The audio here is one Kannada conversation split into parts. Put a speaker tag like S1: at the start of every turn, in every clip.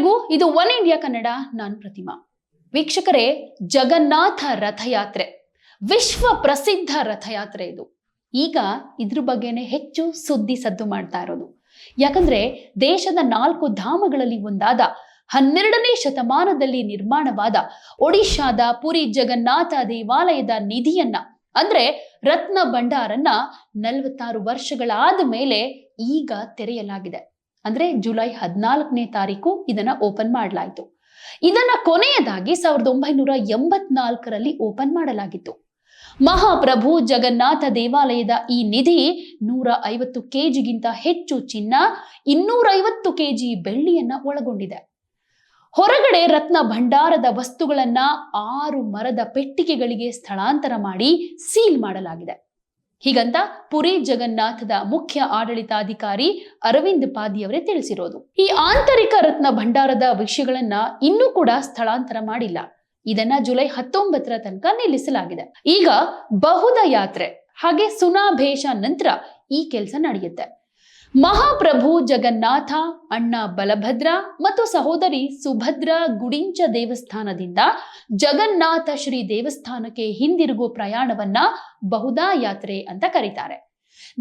S1: ಎಲ್ಲರಿಗೂ ಇದು ಒನ್ ಇಂಡಿಯಾ ಕನ್ನಡ, ನಾನ್ ಪ್ರತಿಮಾ. ವೀಕ್ಷಕರೇ, ಜಗನ್ನಾಥ ರಥಯಾತ್ರೆ. ವಿಶ್ವ ಪ್ರಸಿದ್ಧ ರಥಯಾತ್ರೆ ಇದು. ಈಗ ಇದ್ರ ಬಗ್ಗೆನೇ ಹೆಚ್ಚು ಸುದ್ದಿ ಸದ್ದು ಮಾಡ್ತಾ ಇರೋದು. ಯಾಕಂದ್ರೆ ದೇಶದ ನಾಲ್ಕು ಧಾಮಗಳಲ್ಲಿ ಒಂದಾದ ಹನ್ನೆರಡನೇ ಶತಮಾನದಲ್ಲಿ ನಿರ್ಮಾಣವಾದ ಒಡಿಶಾದ ಪುರಿ ಜಗನ್ನಾಥ ದೇವಾಲಯದ ನಿಧಿಯನ್ನ, ಅಂದ್ರೆ ರತ್ನ ಭಂಡಾರನ್ನ ನಲವತ್ತಾರು ವರ್ಷಗಳಾದ ಮೇಲೆ ಈಗ ತೆರೆಯಲಾಗಿದೆ. ಅಂದ್ರೆ ಜುಲೈ ಹದಿನಾಲ್ಕನೇ ತಾರೀಕು ಇದನ್ನ ಓಪನ್ ಮಾಡಲಾಯಿತು. ಇದನ್ನ ಕೊನೆಯದಾಗಿ ಸಾವಿರದ ಒಂಬೈನೂರ ಎಂಬತ್ನಾಲ್ಕರಲ್ಲಿ ಓಪನ್ ಮಾಡಲಾಗಿತ್ತು. ಮಹಾಪ್ರಭು ಜಗನ್ನಾಥ ದೇವಾಲಯದ ಈ ನಿಧಿ ನೂರ ಐವತ್ತು ಕೆಜಿಗಿಂತ ಹೆಚ್ಚು ಚಿನ್ನ ಇನ್ನೂರ ಐವತ್ತು ಕೆಜಿ ಬೆಳ್ಳಿಯನ್ನ ಒಳಗೊಂಡಿದೆ. ಹೊರಗಡೆ ರತ್ನ ಭಂಡಾರದ ವಸ್ತುಗಳನ್ನ ಆರು ಮರದ ಪೆಟ್ಟಿಗೆಗಳಿಗೆ ಸ್ಥಳಾಂತರ ಮಾಡಿ ಸೀಲ್ ಮಾಡಲಾಗಿದೆ. ಹೀಗಂತ ಪುರಿ ಜಗನ್ನಾಥದ ಮುಖ್ಯ ಆಡಳಿತಾಧಿಕಾರಿ ಅರವಿಂದ್ ಪಾದಿಯವರೇ ತಿಳಿಸಿರೋದು. ಈ ಆಂತರಿಕ ರತ್ನ ಭಂಡಾರದ ವಿಷಯಗಳನ್ನ ಇನ್ನೂ ಕೂಡ ಸ್ಥಳಾಂತರ ಮಾಡಿಲ್ಲ. ಇದನ್ನ ಜುಲೈ ಹತ್ತೊಂಬತ್ತರ ತನಕ ನಿಲ್ಲಿಸಲಾಗಿದೆ. ಈಗ ಬಹುದ ಯಾತ್ರೆ, ಹಾಗೆ ಸುನಾಭೇಷ ನಂತರ ಈ ಕೆಲಸ ನಡೆಯುತ್ತೆ. ಮಹಾಪ್ರಭು ಜಗನ್ನಾಥ, ಅಣ್ಣ ಬಲಭದ್ರ ಮತ್ತು ಸಹೋದರಿ ಸುಭದ್ರ ಗುಡಿಂಚ ದೇವಸ್ಥಾನದಿಂದ ಜಗನ್ನಾಥ ಶ್ರೀ ದೇವಸ್ಥಾನಕ್ಕೆ ಹಿಂದಿರುಗುವ ಪ್ರಯಾಣವನ್ನ ಬಹುದಾ ಯಾತ್ರೆ ಅಂತ ಕರೀತಾರೆ.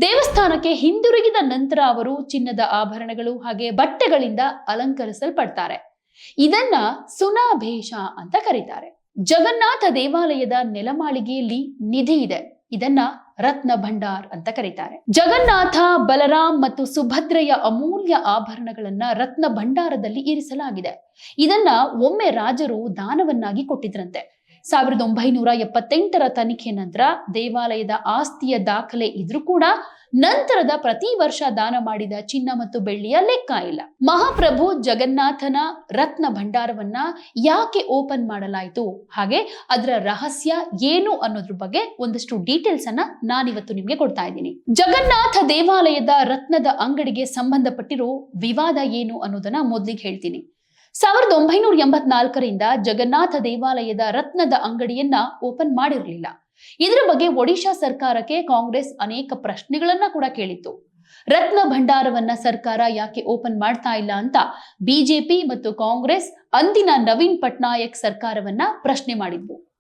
S1: ದೇವಸ್ಥಾನಕ್ಕೆ ಹಿಂದಿರುಗಿದ ನಂತರ ಅವರು ಚಿನ್ನದ ಆಭರಣಗಳು ಹಾಗೆ ಬಟ್ಟೆಗಳಿಂದ ಅಲಂಕರಿಸಲ್ಪಡ್ತಾರೆ. ಇದನ್ನ ಸುನಾಭೇಷ ಅಂತ ಕರೀತಾರೆ. ಜಗನ್ನಾಥ ದೇವಾಲಯದ ನೆಲಮಾಳಿಗೆಯಲ್ಲಿ ನಿಧಿ ಇದೆ. ಇದನ್ನ ರತ್ನ ಭಂಡಾರ್ ಅಂತ ಕರೀತಾರೆ. ಜಗನ್ನಾಥ, ಬಲರಾಮ್ ಮತ್ತು ಸುಭದ್ರೆಯ ಅಮೂಲ್ಯ ಆಭರಣಗಳನ್ನ ರತ್ನ ಭಂಡಾರದಲ್ಲಿ ಇರಿಸಲಾಗಿದೆ. ಇದನ್ನ ಒಮ್ಮೆ ರಾಜರು ದಾನವನ್ನಾಗಿ ಕೊಟ್ಟಿದ್ರಂತೆ. ಸಾವಿರದ ಒಂಬೈನೂರ ಎಪ್ಪತ್ತೆಂಟರ ತನಿಖೆ ನಂತರ ದೇವಾಲಯದ ಆಸ್ತಿಯ ದಾಖಲೆ ಇದ್ರೂ ಕೂಡ ನಂತರದ ಪ್ರತಿ ವರ್ಷ ದಾನ ಮಾಡಿದ ಚಿನ್ನ ಮತ್ತು ಬೆಳ್ಳಿಯ ಲೆಕ್ಕ ಇಲ್ಲ. ಮಹಾಪ್ರಭು ಜಗನ್ನಾಥನ ರತ್ನ ಭಂಡಾರವನ್ನ ಯಾಕೆ ಓಪನ್ ಮಾಡಲಾಯಿತು? ಹಾಗೆ ಅದರ ರಹಸ್ಯ ಏನು ಅನ್ನೋದ್ರ ಬಗ್ಗೆ ಒಂದಷ್ಟು ಡೀಟೇಲ್ಸ್ ಅನ್ನ ನಾನಿವತ್ತು ನಿಮ್ಗೆ ಕೊಡ್ತಾ ಇದ್ದೀನಿ. ಜಗನ್ನಾಥ ದೇವಾಲಯದ ರತ್ನದ ಅಂಗಡಿಗೆ ಸಂಬಂಧಪಟ್ಟಿರೋ ವಿವಾದ ಏನು ಅನ್ನೋದನ್ನ ಮೊದ್ಲಿಗೆ ಹೇಳ್ತೀನಿ. ಸಾವಿರದ ಒಂಬೈನೂರ ಎಂಬತ್ನಾಲ್ಕರಿಂದ ಜಗನ್ನಾಥ ದೇವಾಲಯದ ರತ್ನದ ಅಂಗಡಿಯನ್ನ ಓಪನ್ ಮಾಡಿರಲಿಲ್ಲ. ಇದರ ಬಗ್ಗೆ ಒಡಿಶಾ ಸರ್ಕಾರಕ್ಕೆ ಕಾಂಗ್ರೆಸ್ ಅನೇಕ ಪ್ರಶ್ನೆಗಳನ್ನ ಕೂಡ ಕೇಳಿತ್ತು. ರತ್ನ ಭಂಡಾರವನ್ನ ಸರ್ಕಾರ ಯಾಕೆ ಓಪನ್ ಮಾಡ್ತಾ ಇಲ್ಲ ಅಂತ ಬಿಜೆಪಿ ಮತ್ತು ಕಾಂಗ್ರೆಸ್ ಅಂದಿನ ನವೀನ್ ಪಟ್ನಾಯಕ್ ಸರ್ಕಾರವನ್ನ ಪ್ರಶ್ನೆ ಮಾಡಿದ್ವು.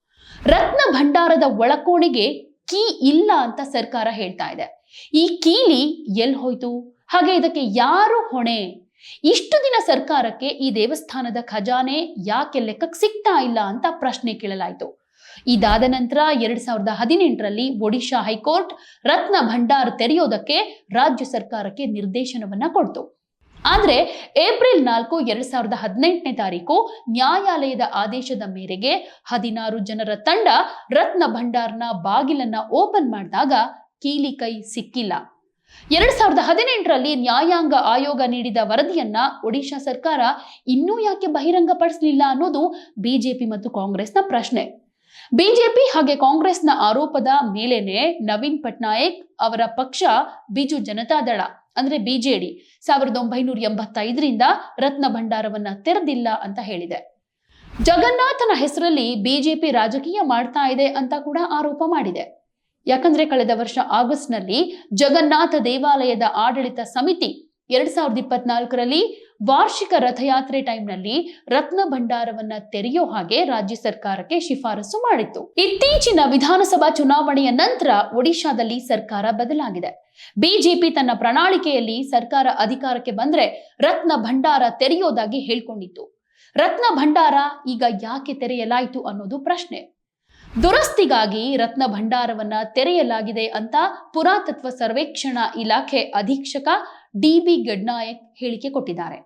S1: ರತ್ನ ಭಂಡಾರದ ಒಳಕೋಣೆಗೆ ಕೀ ಇಲ್ಲ ಅಂತ ಸರ್ಕಾರ ಹೇಳ್ತಾ ಇದೆ. ಈ ಕೀಲಿ ಎಲ್ ಹೋಯ್ತು? ಹಾಗೆ ಇದಕ್ಕೆ ಯಾರು ಹೊಣೆ? ಇಷ್ಟು ದಿನ ಸರ್ಕಾರಕ್ಕೆ ಈ ದೇವಸ್ಥಾನದ ಖಜಾನೆ ಯಾಕೆ ಲೆಕ್ಕಕ್ಕೆ ಸಿಗ್ತಾ ಇಲ್ಲ ಅಂತ ಪ್ರಶ್ನೆ ಕೇಳಲಾಯಿತು. ಇದಾದ ನಂತರ ಎರಡ್ ಸಾವಿರದ ಹದಿನೆಂಟರಲ್ಲಿ ಒಡಿಶಾ ಹೈಕೋರ್ಟ್ ರತ್ನ ಭಂಡಾರ ತೆರೆಯೋದಕ್ಕೆ ರಾಜ್ಯ ಸರ್ಕಾರಕ್ಕೆ ನಿರ್ದೇಶನವನ್ನ ಕೊಡ್ತು. ಆದ್ರೆ ಏಪ್ರಿಲ್ ನಾಲ್ಕು ಎರಡ್ ಸಾವಿರದ ಹದಿನೆಂಟನೇ ತಾರೀಕು ನ್ಯಾಯಾಲಯದ ಆದೇಶದ ಮೇರೆಗೆ ಹದಿನಾರು ಜನರ ತಂಡ ರತ್ನ ಭಂಡಾರ್ನ ಬಾಗಿಲನ್ನ ಓಪನ್ ಮಾಡಿದಾಗ ಕೀಲಿ ಕೈ ಸಿಕ್ಕಿಲ್ಲ. ಎರಡ್ ಸಾವಿರದ ಹದಿನೆಂಟರಲ್ಲಿ ನ್ಯಾಯಾಂಗ ಆಯೋಗ ನೀಡಿದ ವರದಿಯನ್ನ ಒಡಿಶಾ ಸರ್ಕಾರ ಇನ್ನೂ ಯಾಕೆ ಬಹಿರಂಗಪಡಿಸಲಿಲ್ಲ ಅನ್ನೋದು ಬಿಜೆಪಿ ಮತ್ತು ಕಾಂಗ್ರೆಸ್ನ ಪ್ರಶ್ನೆ. ಬಿಜೆಪಿ ಹಾಗೆ ಕಾಂಗ್ರೆಸ್ನ ಆರೋಪದ ಮೇಲೇನೆ ನವೀನ್ ಪಟ್ನಾಯಕ್ ಅವರ ಪಕ್ಷ ಬಿಜು ಜನತಾದಳ ಅಂದ್ರೆ ಬಿಜೆಡಿ, ಸಾವಿರದ ಒಂಬೈನೂರ ಎಂಬತ್ತೈದರಿಂದ ರತ್ನ ಭಂಡಾರವನ್ನ ತೆರೆದಿಲ್ಲ ಅಂತ ಹೇಳಿದೆ. ಜಗನ್ನಾಥನ ಹೆಸರಲ್ಲಿ ಬಿಜೆಪಿ ರಾಜಕೀಯ ಮಾಡ್ತಾ ಇದೆ ಅಂತ ಕೂಡ ಆರೋಪ ಮಾಡಿದೆ. ಯಾಕಂದ್ರೆ ಕಳೆದ ವರ್ಷ ಆಗಸ್ಟ್ನಲ್ಲಿ ಜಗನ್ನಾಥ ದೇವಾಲಯದ ಆಡಳಿತ ಸಮಿತಿ ಎರಡ್ ಸಾವಿರದ ಇಪ್ಪತ್ನಾಲ್ಕರಲ್ಲಿ ವಾರ್ಷಿಕ ರಥಯಾತ್ರೆ ಟೈಮ್ನಲ್ಲಿ ರತ್ನ ಭಂಡಾರವನ್ನ ತೆರೆಯೋ ಹಾಗೆ ರಾಜ್ಯ ಸರ್ಕಾರಕ್ಕೆ ಶಿಫಾರಸು ಮಾಡಿತ್ತು. ಇತ್ತೀಚಿನ ವಿಧಾನಸಭಾ ಚುನಾವಣೆಯ ನಂತರ ಒಡಿಶಾದಲ್ಲಿ ಸರ್ಕಾರ ಬದಲಾಗಿದೆ. ಬಿಜೆಪಿ ತನ್ನ ಪ್ರಣಾಳಿಕೆಯಲ್ಲಿ ಸರ್ಕಾರ ಅಧಿಕಾರಕ್ಕೆ ಬಂದ್ರೆ ರತ್ನ ಭಂಡಾರ ತೆರೆಯೋದಾಗಿ ಹೇಳ್ಕೊಂಡಿತ್ತು. ರತ್ನ ಭಂಡಾರ ಈಗ ಯಾಕೆ ತೆರೆಯಲಾಯಿತು ಅನ್ನೋದು ಪ್ರಶ್ನೆ. ದುರಸ್ತಿಗಾಗಿ ರತ್ನ ಭಂಡಾರವನ್ನ ತೆರೆಯಲಾಗಿದೆ ಅಂತ ಪುರಾತತ್ವ ಸರ್ವೇಕ್ಷಣಾ ಇಲಾಖೆ ಅಧೀಕ್ಷಕ ಡಿ ಬಿ ಗಡ್ನಾಯಕ್ ಹೇಳಿಕೆ ಕೊಟ್ಟಿದ್ದಾರೆ.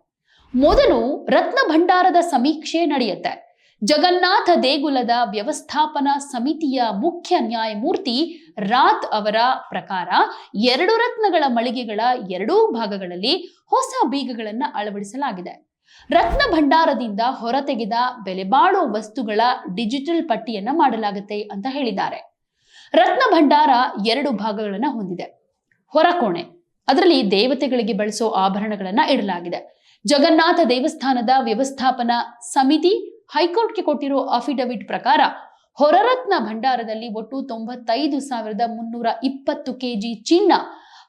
S1: ಮೊದಲು ರತ್ನ ಭಂಡಾರದ ಸಮೀಕ್ಷೆ ನಡೆಯುತ್ತೆ. ಜಗನ್ನಾಥ ದೇಗುಲದ ವ್ಯವಸ್ಥಾಪನಾ ಸಮಿತಿಯ ಮುಖ್ಯ ನ್ಯಾಯಮೂರ್ತಿ ರಾತ್ ಅವರ ಪ್ರಕಾರ ಎರಡು ರತ್ನಗಳ ಮಳಿಗೆಗಳ ಎರಡೂ ಭಾಗಗಳಲ್ಲಿ ಹೊಸ ಬೀಗಗಳನ್ನು ಅಳವಡಿಸಲಾಗಿದೆ. ರತ್ನ ಭಂಡಾರದಿಂದ ಹೊರತೆಗೆದ ಬೆಲೆಬಾಳೋ ವಸ್ತುಗಳ ಡಿಜಿಟಲ್ ಪಟ್ಟಿಯನ್ನ ಮಾಡಲಾಗುತ್ತೆ ಅಂತ ಹೇಳಿದ್ದಾರೆ. ರತ್ನ ಭಂಡಾರ ಎರಡು ಭಾಗಗಳನ್ನ ಹೊಂದಿದೆ. ಹೊರಕೋಣೆ ಅದರಲ್ಲಿ ದೇವತೆಗಳಿಗೆ ಬಳಸೋ ಆಭರಣಗಳನ್ನ ಇಡಲಾಗಿದೆ. ಜಗನ್ನಾಥ ದೇವಸ್ಥಾನದ ವ್ಯವಸ್ಥಾಪನಾ ಸಮಿತಿ ಹೈಕೋರ್ಟ್ಗೆ ಕೊಟ್ಟಿರೋ ಅಫಿಡವಿಟ್ ಪ್ರಕಾರ ಹೊರರತ್ನ ಭಂಡಾರದಲ್ಲಿ ಒಟ್ಟು ತೊಂಬತ್ತೈದು ಸಾವಿರದ ಮುನ್ನೂರ ಇಪ್ಪತ್ತು ಕೆಜಿ ಚಿನ್ನ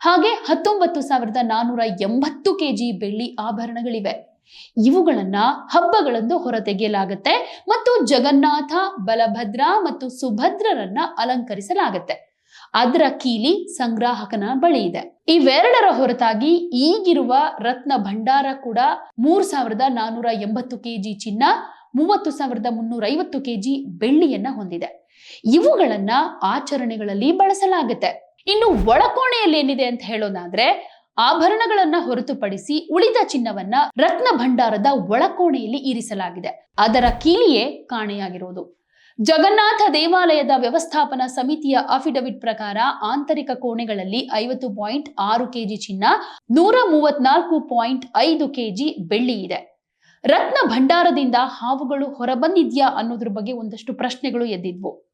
S1: ಹಾಗೆ ಹತ್ತೊಂಬತ್ತು ಸಾವಿರದ ನಾನ್ನೂರ ಎಂಬತ್ತು ಕೆಜಿ ಬೆಳ್ಳಿ ಆಭರಣಗಳಿವೆ. ಇವುಗಳನ್ನ ಹಬ್ಬಗಳಂದು ಹೊರತೆಗೆಯಲಾಗುತ್ತೆ ಮತ್ತು ಜಗನ್ನಾಥ, ಬಲಭದ್ರ ಮತ್ತು ಸುಭದ್ರರನ್ನ ಅಲಂಕರಿಸಲಾಗುತ್ತೆ. ಅದರ ಕೀಲಿ ಸಂಗ್ರಾಹಕನ ಬಳಿ ಇದೆ. ಇವೆರಡರ ಹೊರತಾಗಿ ಈಗಿರುವ ರತ್ನ ಭಂಡಾರ ಕೂಡ ಮೂರ್ ಸಾವಿರದ ನಾನೂರ ಎಂಬತ್ತು ಕೆಜಿ ಚಿನ್ನ, ಮೂವತ್ತು ಸಾವಿರದ ಮುನ್ನೂರ ಐವತ್ತು ಕೆಜಿ ಬೆಳ್ಳಿಯನ್ನ ಹೊಂದಿದೆ. ಇವುಗಳನ್ನ ಆಚರಣೆಗಳಲ್ಲಿ ಬಳಸಲಾಗುತ್ತೆ. ಇನ್ನು ಒಳಕೋಣೆಯಲ್ಲಿ ಏನಿದೆ ಅಂತ ಹೇಳೋದಾದ್ರೆ ಆಭರಣಗಳನ್ನ ಹೊರತುಪಡಿಸಿ ಉಳಿದ ಚಿನ್ನವನ್ನ ರತ್ನ ಭಂಡಾರದ ಒಳಕೋಣೆಯಲ್ಲಿ ಇರಿಸಲಾಗಿದೆ. ಅದರ ಕೀಲಿಯೇ ಕಾಣೆಯಾಗಿರುವುದು ಜಗನ್ನಾಥ ದೇವಾಲಯದ ವ್ಯವಸ್ಥಾಪನಾ ಸಮಿತಿಯ ಅಫಿಡವಿಟ್ ಪ್ರಕಾರ ಆಂತರಿಕ ಕೋಣೆಗಳಲ್ಲಿ ಐವತ್ತು ಪಾಯಿಂಟ್ ಆರು ಕೆಜಿ ಚಿನ್ನ, ನೂರ ಮೂವತ್ನಾಲ್ಕು ಪಾಯಿಂಟ್ ಐದು ಕೆಜಿ ಬೆಳ್ಳಿ ಇದೆ. ರತ್ನ ಭಂಡಾರದಿಂದ ಹಾವುಗಳು ಹೊರಬಂದಿದ್ಯಾ ಅನ್ನೋದ್ರ ಬಗ್ಗೆ ಒಂದಷ್ಟು ಪ್ರಶ್ನೆಗಳು ಎದ್ದಿದ್ವು.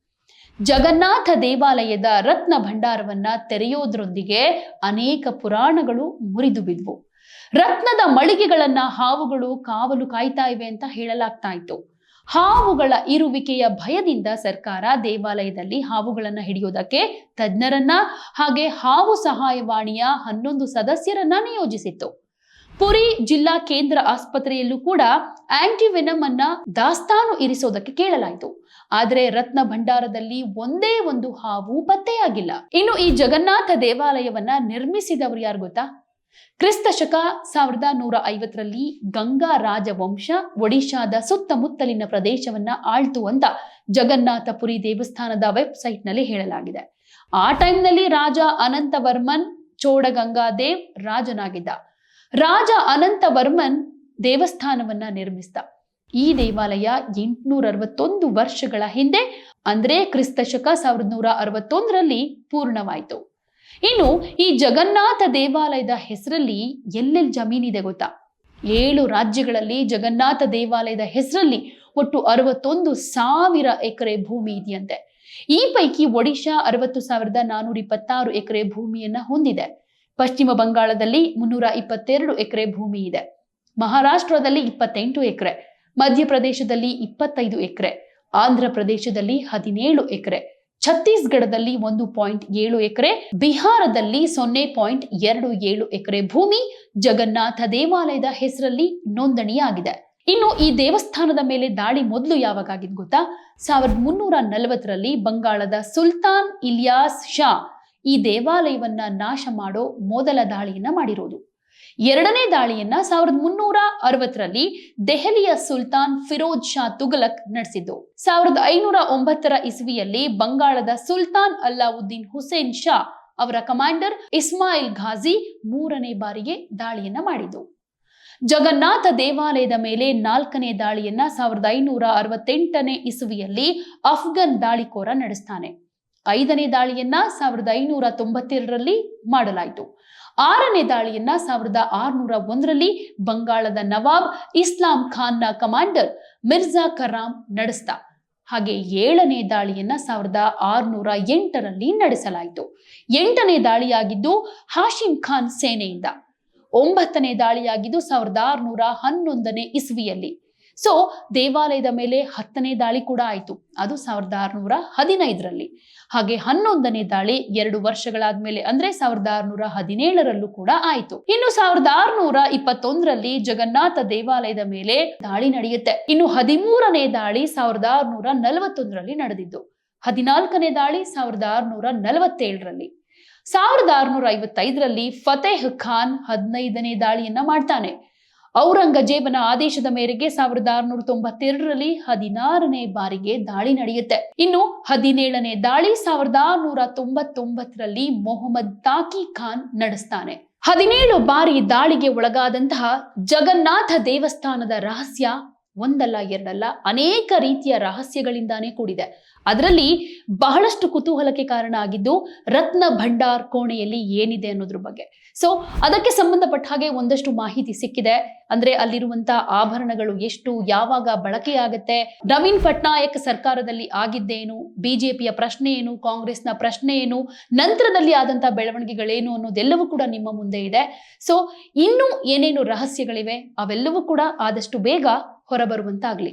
S1: ಜಗನ್ನಾಥ ದೇವಾಲಯದ ರತ್ನ ಭಂಡಾರವನ್ನ ತೆರೆಯೋದ್ರೊಂದಿಗೆ ಅನೇಕ ಪುರಾಣಗಳು ಮುರಿದು ಬಿದ್ವು. ರತ್ನದ ಮಳಿಗೆಗಳನ್ನ ಹಾವುಗಳು ಕಾವಲು ಕಾಯ್ತಾ ಇವೆ ಅಂತ ಹೇಳಲಾಗ್ತಾ ಇತ್ತು. ಹಾವುಗಳ ಇರುವಿಕೆಯ ಭಯದಿಂದ ಸರ್ಕಾರ ದೇವಾಲಯದಲ್ಲಿ ಹಾವುಗಳನ್ನ ಹಿಡಿಯೋದಕ್ಕೆ ತಜ್ಞರನ್ನ ಹಾಗೆ ಹಾವು ಸಹಾಯವಾಣಿಯ ಹನ್ನೊಂದು ಸದಸ್ಯರನ್ನ ನಿಯೋಜಿಸಿತ್ತು. ಪುರಿ ಜಿಲ್ಲಾ ಕೇಂದ್ರ ಆಸ್ಪತ್ರೆಯಲ್ಲೂ ಕೂಡ ಆಂಟಿವೆನಮ್ ಅನ್ನ ದಾಸ್ತಾನು ಇರಿಸೋದಕ್ಕೆ ಕೇಳಲಾಯಿತು. ಆದರೆ ರತ್ನ ಭಂಡಾರದಲ್ಲಿ ಒಂದೇ ಒಂದು ಹಾವು ಪತ್ತೆಯಾಗಿಲ್ಲ. ಇನ್ನು ಈ ಜಗನ್ನಾಥ ದೇವಾಲಯವನ್ನ ನಿರ್ಮಿಸಿದವರು ಯಾರು ಗೊತ್ತಾ? ಕ್ರಿಸ್ತ ಶಕ ಸಾವಿರದ ನೂರ ಐವತ್ತರಲ್ಲಿ ಗಂಗಾ ರಾಜವಂಶ ಒಡಿಶಾದ ಸುತ್ತಮುತ್ತಲಿನ ಪ್ರದೇಶವನ್ನ ಆಳ್ತು ಅಂತ ಜಗನ್ನಾಥಪುರಿ ದೇವಸ್ಥಾನದ ವೆಬ್ಸೈಟ್ನಲ್ಲಿ ಹೇಳಲಾಗಿದೆ. ಆ ಟೈಮ್ನಲ್ಲಿ ರಾಜ ಅನಂತವರ್ಮನ್, ಚೋಡಗಂಗಾದೇವ್ ರಾಜನಾಗಿದ್ದ. ರಾಜ ಅನಂತವರ್ಮನ್ ದೇವಸ್ಥಾನವನ್ನ ನಿರ್ಮಿಸಿದ. ಈ ದೇವಾಲಯ ಎಂಟುನೂರ ಅರವತ್ತೊಂದು ವರ್ಷಗಳ ಹಿಂದೆ ಅಂದ್ರೆ ಕ್ರಿಸ್ತ ಶಕ ಸಾವಿರದ ನೂರ ಅರವತ್ತೊಂದರಲ್ಲಿ ಪೂರ್ಣವಾಯಿತು. ಇನ್ನು ಈ ಜಗನ್ನಾಥ ದೇವಾಲಯದ ಹೆಸರಲ್ಲಿ ಎಲ್ಲೆಲ್ಲಿ ಜಮೀನಿದೆ ಗೊತ್ತಾ? ಏಳು ರಾಜ್ಯಗಳಲ್ಲಿ ಜಗನ್ನಾಥ ದೇವಾಲಯದ ಹೆಸರಲ್ಲಿ ಒಟ್ಟು ಅರವತ್ತೊಂದು ಸಾವಿರ ಎಕರೆ ಭೂಮಿ ಇದೆಯಂತೆ. ಈ ಪೈಕಿ ಒಡಿಶಾ ಅರವತ್ತು ಸಾವಿರದ ನಾನೂರ ಇಪ್ಪತ್ತಾರು ಎಕರೆ ಭೂಮಿಯನ್ನ ಹೊಂದಿದೆ. ಪಶ್ಚಿಮ ಬಂಗಾಳದಲ್ಲಿ ಮುನ್ನೂರ ಇಪ್ಪತ್ತೆರಡು ಎಕರೆ ಭೂಮಿ ಇದೆ. ಮಹಾರಾಷ್ಟ್ರದಲ್ಲಿ ಇಪ್ಪತ್ತೆಂಟು ಎಕರೆ, ಮಧ್ಯಪ್ರದೇಶದಲ್ಲಿ ಇಪ್ಪತ್ತೈದು ಎಕರೆ ಆಂಧ್ರ ಪ್ರದೇಶದಲ್ಲಿ ಹದಿನೇಳು ಎಕರೆ, ಛತ್ತೀಸ್ಗಢದಲ್ಲಿ ಒಂದು ಪಾಯಿಂಟ್ ಏಳು ಎಕರೆ, ಬಿಹಾರದಲ್ಲಿ ಸೊನ್ನೆ ಪಾಯಿಂಟ್ ಎರಡು ಏಳು ಎಕರೆ ಭೂಮಿ ಜಗನ್ನಾಥ ದೇವಾಲಯದ ಹೆಸರಲ್ಲಿ ನೋಂದಣಿಯಾಗಿದೆ. ಇನ್ನು ಈ ದೇವಸ್ಥಾನದ ಮೇಲೆ ದಾಳಿ ಮೊದಲು ಯಾವಾಗ ಆಗಿದ್ ಗೊತ್ತಾ? ಸಾವಿರದ ಮುನ್ನೂರ ನಲವತ್ತರಲ್ಲಿ ಬಂಗಾಳದ ಸುಲ್ತಾನ್ ಇಲಿಯಾಸ್ ಶಾ ಈ ದೇವಾಲಯವನ್ನ ನಾಶ ಮಾಡೋ ಮೊದಲ ದಾಳಿಯನ್ನ ಮಾಡಿರೋದು. ಎರಡನೇ ದಾಳಿಯನ್ನ ಸಾವಿರದ ಮುನ್ನೂರ ಅರವತ್ತರಲ್ಲಿ ದೆಹಲಿಯ ಸುಲ್ತಾನ್ ಫಿರೋಜ್ ಶಾ ತುಗಲಕ್ ನಡೆಸಿದ್ದು. ಸಾವಿರದ ಐನೂರ ಒಂಬತ್ತರ ಇಸ್ವಿಯಲ್ಲಿ ಬಂಗಾಳದ ಸುಲ್ತಾನ್ ಅಲ್ಲಾವುದ್ದೀನ್ ಹುಸೇನ್ ಶಾ ಅವರ ಕಮಾಂಡರ್ ಇಸ್ಮಾಯಿಲ್ ಘಾಜಿ ಮೂರನೇ ಬಾರಿಗೆ ದಾಳಿಯನ್ನ ಮಾಡಿದ್ದು. ಜಗನ್ನಾಥ ದೇವಾಲಯದ ಮೇಲೆ ನಾಲ್ಕನೇ ದಾಳಿಯನ್ನ ಸಾವಿರದ ಐನೂರ ಅರವತ್ತೆಂಟನೇ ಇಸುವಿಯಲ್ಲಿ ಅಫ್ಘನ್ ದಾಳಿಕೋರ ನಡೆಸ್ತಾನೆ. ಐದನೇ ದಾಳಿಯನ್ನ ಸಾವಿರದ ಐನೂರ ತೊಂಬತ್ತೆರಡರಲ್ಲಿ ಮಾಡಲಾಯಿತು. ಆರನೇ ದಾಳಿಯನ್ನ ಸಾವಿರದ ಆರುನೂರ ಒಂದರಲ್ಲಿ ಬಂಗಾಳದ ನವಾಬ್ ಇಸ್ಲಾಂ ಖಾನ್ನ ಕಮಾಂಡರ್ ಮಿರ್ಜಾ ಕರಾಮ್ ನಡೆಸಿದ. ಹಾಗೆ ಏಳನೇ ದಾಳಿಯನ್ನ ಸಾವಿರದ ಆರುನೂರ ಎಂಟರಲ್ಲಿ ನಡೆಸಲಾಯಿತು. ಎಂಟನೇ ದಾಳಿಯಾಗಿದ್ದು ಹಾಶಿಂ ಖಾನ್ ಸೇನೆಯಿಂದ. ಒಂಬತ್ತನೇ ದಾಳಿಯಾಗಿದ್ದು ಸಾವಿರದ ಆರುನೂರ ಹನ್ನೊಂದನೇ ಇಸ್ವಿಯಲ್ಲಿ. ಸೊ ದೇವಾಲಯದ ಮೇಲೆ ಹತ್ತನೇ ದಾಳಿ ಕೂಡ ಆಯಿತು. ಅದು ಸಾವಿರದ ಆರುನೂರ ಹದಿನೈದರಲ್ಲಿ. ಹಾಗೆ ಹನ್ನೊಂದನೇ ದಾಳಿ ಎರಡು ವರ್ಷಗಳಾದ್ಮೇಲೆ ಅಂದ್ರೆ ಸಾವಿರದ ಆರುನೂರ ಹದಿನೇಳರಲ್ಲೂ ಕೂಡ ಆಯಿತು. ಇನ್ನು ಸಾವಿರದ ಆರುನೂರ ಇಪ್ಪತ್ತೊಂದರಲ್ಲಿ ಜಗನ್ನಾಥ ದೇವಾಲಯದ ಮೇಲೆ ದಾಳಿ ನಡೆಯುತ್ತೆ. ಇನ್ನು ಹದಿಮೂರನೇ ದಾಳಿ ಸಾವಿರದ ಆರುನೂರ ನಲವತ್ತೊಂದರಲ್ಲಿ ನಡೆದಿದ್ದು. ಹದಿನಾಲ್ಕನೇ ದಾಳಿ ಸಾವಿರದ ಆರುನೂರ ನಲವತ್ತೇಳರಲ್ಲಿ. ಸಾವಿರದ ಆರುನೂರ ಐವತ್ತೈದರಲ್ಲಿ ಫತೇಹ್ ಖಾನ್ ಹದಿನೈದನೇ ದಾಳಿಯನ್ನ ಮಾಡ್ತಾನೆ. ಔರಂಗಜೇಬನ ಆದೇಶದ ಮೇರೆಗೆ ಸಾವಿರದ ಆರುನೂರ ತೊಂಬತ್ತೆರಡರಲ್ಲಿ ಹದಿನಾರನೇ ಬಾರಿಗೆ ದಾಳಿ ನಡೆಯುತ್ತೆ. ಇನ್ನು ಹದಿನೇಳನೇ ದಾಳಿ ಸಾವಿರದ ಆರುನೂರ ತೊಂಬತ್ತೊಂಬತ್ತರಲ್ಲಿ ಮೊಹಮ್ಮದ್ ತಾಕಿ ಖಾನ್ ನಡೆಸ್ತಾನೆ. ಹದಿನೇಳು ಬಾರಿ ದಾಳಿಗೆ ಒಳಗಾದಂತಹ ಜಗನ್ನಾಥ ದೇವಸ್ಥಾನದ ರಹಸ್ಯ ಒಂದಲ್ಲ, ಎರಡಲ್ಲ ಅನೇಕ ರೀತಿಯ ರಹಸ್ಯಗಳಿಂದಾನೇ ಕೂಡಿದೆ. ಅದರಲ್ಲಿ ಬಹಳಷ್ಟು ಕುತೂಹಲಕ್ಕೆ ಕಾರಣ ಆಗಿದ್ದು ರತ್ನ ಭಂಡಾರ್ ಕೋಣೆಯಲ್ಲಿ ಏನಿದೆ ಅನ್ನೋದ್ರ ಬಗ್ಗೆ. ಸೊ ಅದಕ್ಕೆ ಸಂಬಂಧಪಟ್ಟ ಹಾಗೆ ಒಂದಷ್ಟು ಮಾಹಿತಿ ಸಿಕ್ಕಿದೆ. ಅಂದ್ರೆ ಅಲ್ಲಿರುವಂತ ಆಭರಣಗಳು ಎಷ್ಟು, ಯಾವಾಗ ಬಳಕೆಯಾಗತ್ತೆ, ನವೀನ್ ಪಟ್ನಾಯಕ್ ಸರ್ಕಾರದಲ್ಲಿ ಆಗಿದ್ದೇನು, ಬಿಜೆಪಿಯ ಪ್ರಶ್ನೆ ಏನು, ಕಾಂಗ್ರೆಸ್ನ ಪ್ರಶ್ನೆ ಏನು, ನಂತರದಲ್ಲಿ ಆದಂತಹ ಬೆಳವಣಿಗೆಗಳೇನು ಅನ್ನೋದೆಲ್ಲವೂ ಕೂಡ ನಿಮ್ಮ ಮುಂದೆ ಇದೆ. ಸೊ ಇನ್ನೂ ಏನೇನು ರಹಸ್ಯಗಳಿವೆ, ಅವೆಲ್ಲವೂ ಕೂಡ ಆದಷ್ಟು ಬೇಗ ಹೊರಬರುವಂತಾಗ್ಲಿ.